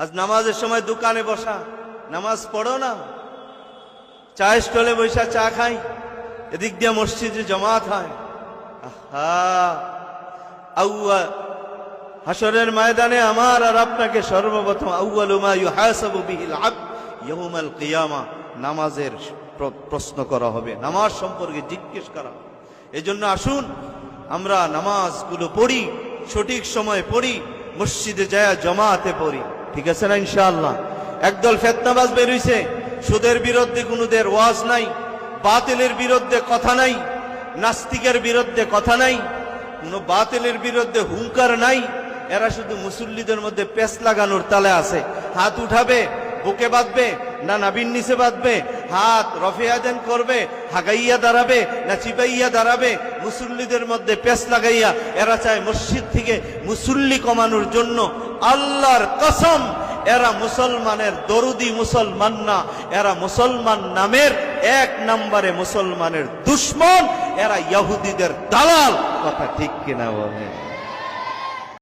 আজ নামাজের সময় দোকানে বসা। নামাজ পড়ো না। চা স্টলে বৈশা চা খাই। এদিক দিয়ে মসজিদে জমাত হয়। হাসরের ময়দানে আমার আর আপনাকে সর্বপ্রথম কিয়ামা। নামাজের প্রশ্ন করা হবে। নামাজ সম্পর্কে জিজ্ঞেস করা এজন্য আসুন, আমরা নামাজগুলো পড়ি, সঠিক সময় পড়ি, মসজিদে যায় জমাতে পড়ি। ঠিক আছে না ইনশাআল্লাহ? একদল ফেতনাবাজ বেরোইছে। সুদের বিরুদ্ধে কোনোদের ওয়াজ নাই, বাতিলের বিরুদ্ধে কথা নাই, নাস্তিকের বিরুদ্ধে কথা নাই, কোনো বাতিলের বিরুদ্ধে হুঙ্কার নাই। এরা শুধু মুসল্লিদের মধ্যে পেস লাগানোর তালে আছে। হাত উঠাবে, বুকে বাঁধবে, না নাবিন নিচে বাঁধবে হাত রফিয়াদেন করবে, হাগাইয়া দাঁড়াবে না চিপাইয়া দাঁড়াবে, মুসল্লিদের মধ্যে পেস লাগাইয়া এরা চায় মসজিদ থেকে মুসল্লি কমানোর জন্য। আল্লাহর কসম, এরা মুসলমানের দরুদি মুসলমান না, এরা মুসলমান নামের এক নম্বরে মুসলমানের দুশ্মন, এরা ইহুদিদের দালাল। কথা ঠিক কিনা বলে